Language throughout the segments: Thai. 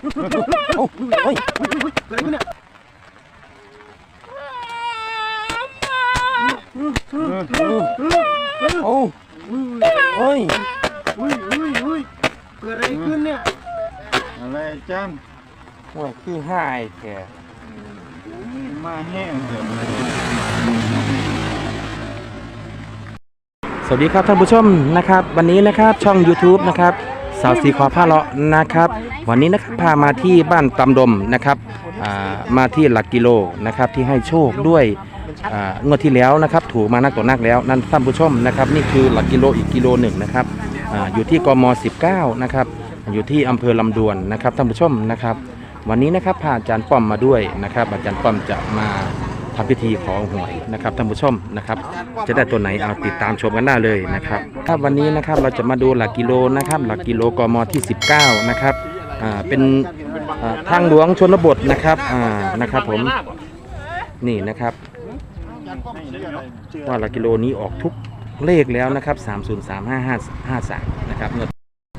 เอ้เฮ้ยอะไรขึ้นเนี่ยเอ้เฮ้ยอุ้ยอุ้ยอุ้ยเกิดอะไรขึ้นเนี่ย อะไรอาจารย์ว่าคือหายแกมาแห้งเถอะสวัสดีครับท่านผู้ชมนะครับ วันนี้นะครับช่อง YouTube นะครับ สาวสีขอผ้าเลาะนะครับ วันนี้นะครับพามาที่บ้านตำดมนะครับมาที่หลักกิโลนะครับที่ให้โชคด้วยอ่างวดที่แล้วนะครับ ถูกมานักต่อนักแล้วนั่นท่านผู้ชมนะครับ นี่คือหลักกิโลอีกกิโลหนึ่งนะครับออยู่ที่กม 19 นะครับ อยู่ที่อำเภอลำดวนนะครับท่านผู้ชมนะครับ วันนี้นะครับพาอาจารย์ป้อมมาด้วยนะครับ อาจารย์ป้อมจะมา ทำพิธีขอหวยนะครับท่านผู้ชมนะครับ จะได้ตัวไหนเอาติดตามชมกันได้เลยนะครับครับวันนี้นะครับเราจะมาดูหลักกิโลนะครับหลักกิโลกมที่ 19 นะครับอ่าเป็นอ่าทางหลวงชนบทนะครับอ่านะครับผมนี่นะครับว่าหลักกิโลนี้ออกทุกเลขแล้วนะครับ 303553นะครับเงิน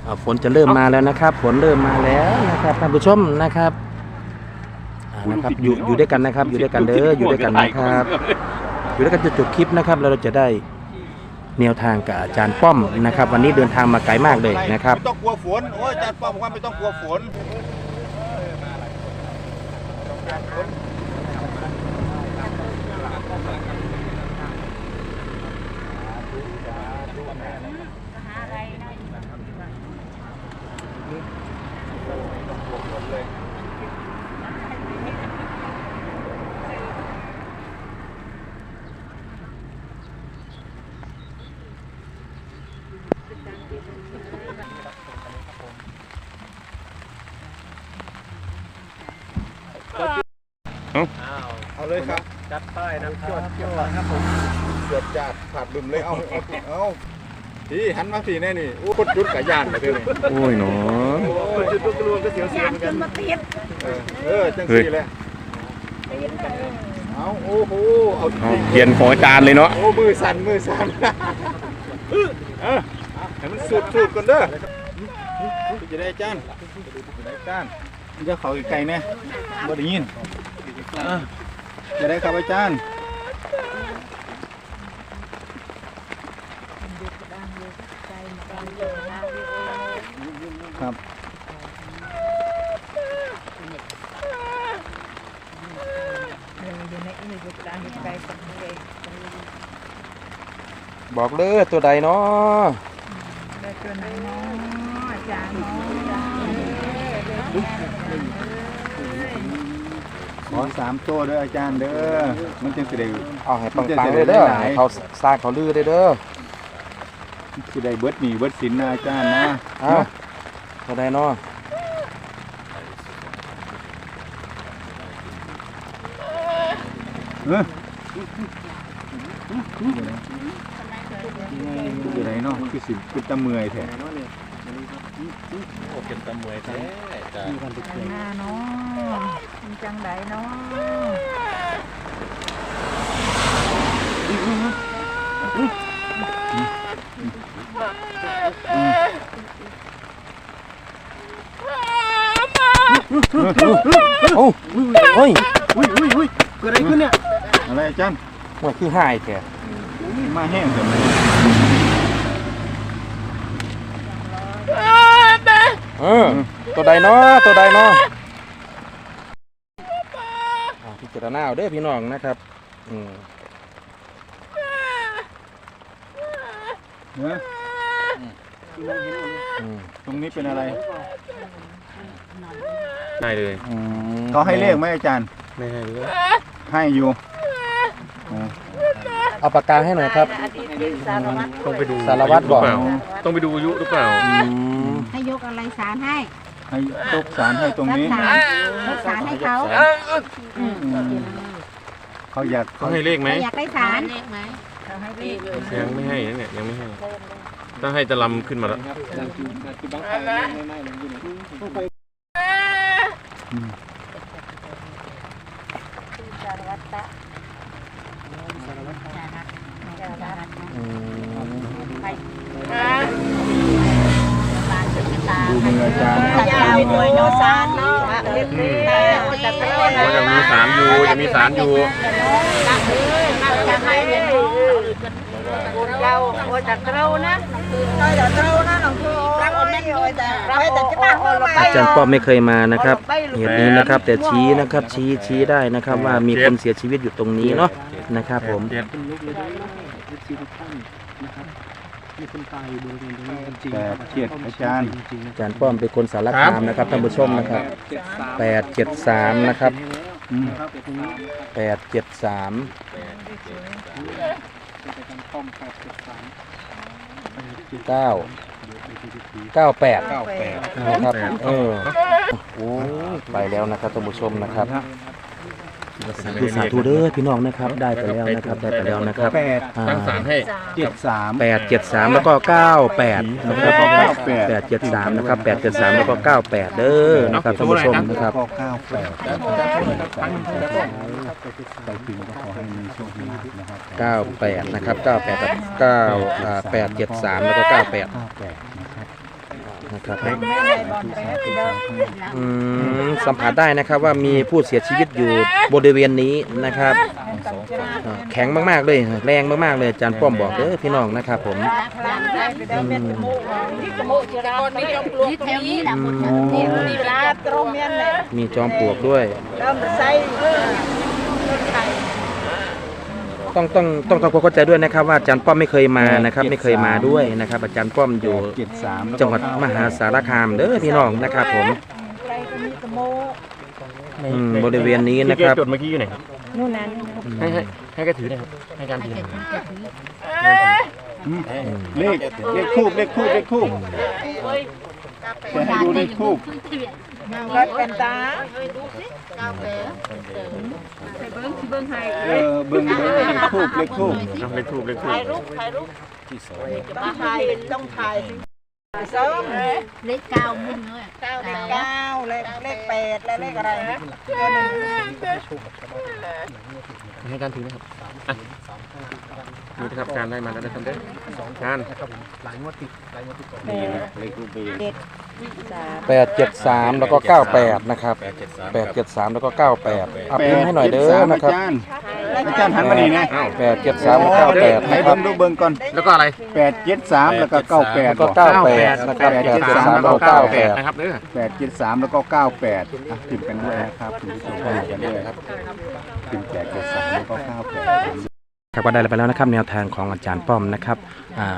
อ่าฝนจะเริ่มมาแล้วนะครับ ฝนเริ่มมาแล้วนะครับท่านผู้ชมนะครับ นะครับอยู่อยู่ด้วยกันนะครับ อยู่ด้วยกันเด้ออยู่ด้วยกันนะครับ อยู่ด้วยกันจนจบคลิปนะครับแล้วเราจะได้แนวทางกับอาจารย์ป้อมนะครับ วันนี้เดินทางมาไกลมากเลยนะครับไม่ต้องกลัวฝนโอ้ยอาจารย์ป้อมบอกว่าไม่ต้องกลัวฝน เอาเลยครับ จัดป้ายนะครับเกี่ยวครับผมเสือจัดขาดลืมเลยเอาเอาเอาพี่หันมาสีแน่นี่อู้กดจุดกับยานไปเลยโอ้ยหนอโอ้ยจุดลูกกระลวงก็เสียวเสียวเหมือนกันเออเออจังสีแหละเอาโอ้โหเอาจริงเขียนของอาจารย์เลยเนาะโอ้มือสั่นมือสั่นเออให้มันสูดสูดก่อนเด้อจะได้จานจะได้จานมัน จะเขาไกลแน่บ่ได้ยินอะจะได้ครับอาจารย์ครับบอกเลยตัวใดเนาะตัวไหนเนาะอาจารย์เนาะ อสามตัวเด้ออาจารย์เด้อมันจึงสิได้ เอาให้ปังๆเลยเด้อให้เขาซากเขาลือได้เด้อสิได้เบิดหนีเบิดสินนะอาจารย์นะเอาตัวใดเนาะเอออยู่ไหนเนาะคือสิคือตะเมื่อยแท้ หน้าเนาะมันจังไดเนาะโอ้เฮ้ยอุ้ยอุ้ยอุ้ยเกิดอะไรขึ้นเนี่ยอะไรอาจารย์ว่าคือหายแกมาแห้งเถอะ เออตัวใดเนาะตัวใดเนาะอ่าพิจารณาเอาเด้อพี่น้องนะครับ อืมเนอะอืมตรงนี้เป็นอะไรได้เลย อืม เขาให้เลขไหมอาจารย์ ไม่ให้เลย ให้อยู่อ๋อ เอาปากกาให้หน่อยครับต้องไปดูสารวัตรบอกหเปล่าต้องไปดูอายุหรือเปล่าอืมให้ยกอะไรสารให้ให้ตกสารให้ตรงรักนี้ษารักษาให้เขาอืมเขาอยากเขาให้เลขไหมเขาอยากได้สารยังไม่ให้นะเนี่ยยังไม่ให้ ถ้าให้จะลำขึ้นมาแล้ว มืออาจารย์ครับยาววยโยซานเนาะเล็บนี่แต่แต่แต่โอ้ยังมีสารอยู่ยังมีสารอยู่นักเอ้ยนักจะให้เนี่ยเราโอ้แต่เรานะเราแต่เรานะหลวงพ่อเราไม่โอ้แต่เราแต่จังเราอาจารย์ป้อมไม่เคยมานะครับเหตุนี้นะครับ แต่ชี้นะครับชี้ชี้ได้นะครับ ว่ามีคนเสียชีวิตอยู่ตรงนี้เนาะนะครับผม ครับมีคนตายอยู่บริเวณตรงนี้จริงแปดเจ็ดอาจารย์ จริงๆนะอาจารย์ป้อมเป็นคนสารคามนะครับท่านผู้ชมนะครับเจ็ดสามแปดเจ็ดสามนะครับอืมครับตรงนี้แปดเจ็ดสามเป็นการป้อมแปดเจ็ดสามเก้าเก้าแปดเก้าแปดนะครับเออโอ้ยไปแล้วนะครับท่านผู้ชมนะครับ สาธุสาธุเด้อพี่น้องนะครับ ได้ไปแล้วนะครับ ได้ไปแล้วนะครับแปดอ่าตั้งสารให้เจ็ดสามแปดเจ็ดสามแล้วก็เก้าแปดนะครับแล้วก็เก้าแปดแปดเจ็ดสามนะครับแปดเจ็ดสามแล้วก็เก้าแปดเด้อนะครับท่านผู้ชมนะครับก็เก้าแปดไปถึงก็ขอให้มีโชคดีนะครับเก้าแปดนะครับเก้าแปดกับเก้าอ่าแปดเจ็ดสามแล้วก็เก้าแปด เก้าแปด นะครับนะครับอืมสัมผัสได้นะครับว่ามีผู้เสียชีวิตอยู่บริเวณนี้นะครับอ่าแข็งมากๆเลย แรงมากๆเลยอาจารย์ป้อมบอกเด้อพี่น้องนะครับผม นี่แถวนี้นะหมดนี่นี่ลาตรงนี้เลยมีจอมปลวกด้วย เราใส่รถไถ ต้องต้องต้องทำความเข้าใจด้วยนะครับว่าอาจารย์ป้อมไม่เคยมานะครับ ไม่เคยมาด้วยนะครับ อาจารย์ป้อมอยู่เจ็ดสามจังหวัดมหาสารคามเด้อพี่น้องนะครับ ผมใครก็มีกระโมอืมบริเวณนี้นะครับที่แกจดเมื่อกี้อยู่ไหนครับ นู่นนั่นให้ให้ให้แกถือหนะครับ ให้การถือหน่อยเลขเลขคู่เลขคู่เลขคู่จะให้ดูเลขคู่รถเป็นตา เออเบิ้งเบิ้งเลขคู่เลขคู่เอาเลขทูบเลขทูบถ่ายรูปถ่ายรูปจะมาถ่ายต้องถ่ายส้มเลขเก้ามุ่งเลยเก้าเลขเก้าเลขเลขแปดและเลขอะไรนะตัวหนึ่งให้การถือนะครับอะนี่นะครับการได้มาแล้วนะครับเด้อการหลายงวดติดหลายงวดติดต่อนี่นะเลขคู่ปีสาม แปดเจ็ดสามแล้วก็เก้าแปดนะครับแปดเจ็ดสามแล้วก็เก้าแปดอัพพิมพ์ให้หน่อยเด้ออานะครับจารย์อาจารย์หันมานี่นะแปดเจ็ดสามเก้าแปดให้นะคผรับมดูเบิ้งก่อนแล้วก็อะไรแปดเจ็ดสามแล้วก็เก้าแปดแล้วก็เก้าแปดนะครับแปดเจ็ดสามแล้วก็เก้าแปดนะครับเด้อแปดเจ็ดสามแล้วก็เก้าแปดอะพิมพ์กันด้วยนะครับคุณผู้ชมพิมพ์กันด้วยครับพิมพ์แปดเจ็ดสามแล้วก็เก้าแปด ครับก็ได้ไปแล้วนะครับแนวทางของอาจารย์ป้อมนะครับอ่า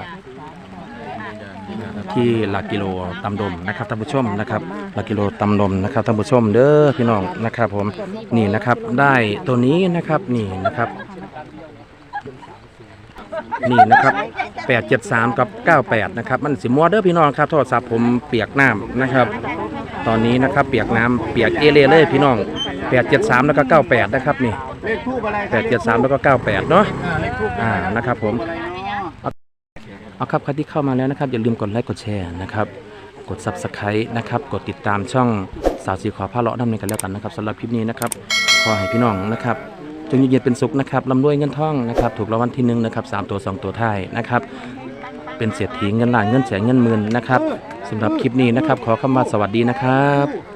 ที่หลักกิโลตำดมนะครับท่านผู้ชมนะครับหลักกิโลตำดมนะครับท่านผู้ชมเด้อพี่น้องนะครับผมนี่นะครับได้ตัวนี้นะครับนี่นะครับ นี่นะครับ873 กับ 98 นะครับ มันสิมัวเด้อพี่น้องครับโทรศัพท์ผมเปียกน้ำนะครับ ตอนนี้นะครับเปียกน้ำเปียกเอเลเลยพี่น้อง 873 แล้วก็ 98 นะครับนี่เลขคู่อะไรครับ873 แล้วก็ 98 เนาะอ่าเลขคู่อ่านะครับผม เอาครับใครที่เข้ามาแล้วนะครับ อย่าลืมกดไลค์กดแชร์นะครับ กด Subscribe นะครับ กดติดตามช่องสาวสีขอผ้าเลาะน้ำในกันแล้วกันนะครับสำหรับคลิปนี้นะครับ ขอให้พี่น้องนะครับจงอยู่เย็นเป็นสุขนะครับร่ำรวยเงินทองนะครับ ถูกรางวัลที่หนึ่งนะครับสามตัวสองตัวท้ายนะครับ เป็นเศรษฐีเงินล้านเงินแสนเงินหมื่นนะครับสำหรับคลิปนี้นะครับ ขอคำว่าสวัสดีนะครับ